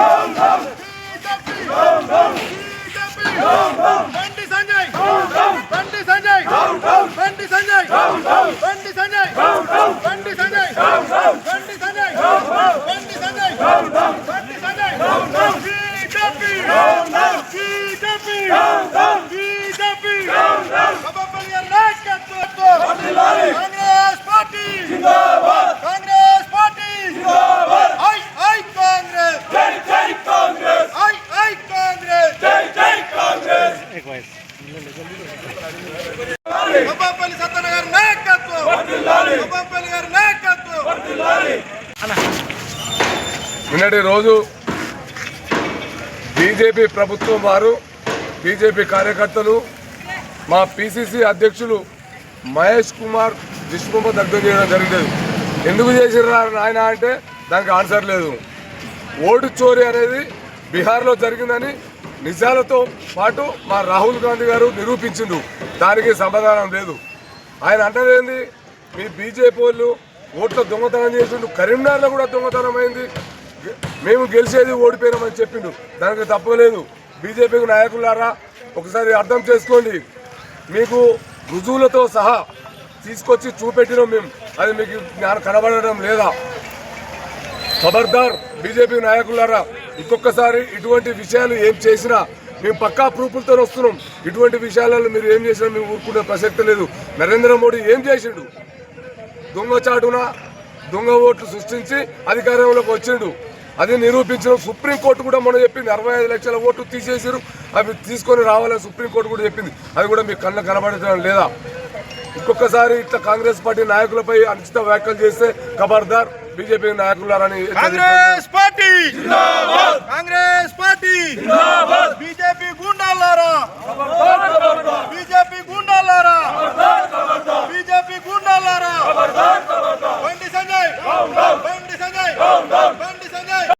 Hong Kong! నిన్నటి రోజు BJP ప్రభుత్వం వారు బీజేపీ కార్యకర్తలు మా పిసిసి అధ్యక్షులు మహేష్ కుమార్ విష్ణుమ దగ్ధం చేయడం జరిగేది. ఎందుకు చేసిర్రా నాయన అంటే దానికి ఆన్సర్ లేదు. ఓటు చోరీ అనేది బీహార్లో జరిగిందని నిజాలతో పాటు మా రాహుల్ గాంధీ గారు నిరూపించిండు. దానికి సమాధానం లేదు. ఆయన అంటది ఏంది? మీ బీజేపీ వాళ్ళు ఓట్ల దొంగతనం చేసిండు. కరీంనగర్లో కూడా దొంగతనం అయింది. మేము గెలిచేది ఓడిపోయినామని చెప్పిండు. దానికి తప్పలేదు బీజేపీకి నాయకులారా ఒకసారి అర్థం చేసుకోండి. మీకు రుజువులతో సహా తీసుకొచ్చి చూపెట్టినాం మేము. అది మీకు జ్ఞానం కనబడడం లేదా? ఖబర్దార్ బీజేపీ నాయకులారా ఇంకొకసారి ఇటువంటి విషయాలు ఏం చేసినా మేము పక్కా ప్రూఫ్లతో వస్తున్నాం. ఇటువంటి విషయాలలో మీరు ఏం చేసినా మేము ఊరుకునే ప్రసక్తి లేదు. నరేంద్ర మోడీ ఏం చేసిండు? దొంగచాటున దొంగ ఓట్లు సృష్టించి అధికారంలోకి వచ్చిండు. అది నిరూపించిన సుప్రీంకోర్టు కూడా మనం చెప్పింది అరవై ఐదు లక్షల ఓట్లు తీసేసారు అవి తీసుకొని రావాలని సుప్రీంకోర్టు కూడా చెప్పింది. అది కూడా మీకు కళ్ళ కనబడటం లేదా? ఇంకొకసారి ఇట్లా కాంగ్రెస్ పార్టీ నాయకులపై అనుచిత వ్యాఖ్యలు చేస్తే ఖబర్దార్. BJP నాయకులారని Congress party! Congress party! BJP గూండాలారా BJP గూండాలారా బీజేపీ గూండాలారా బండి సంజయ్!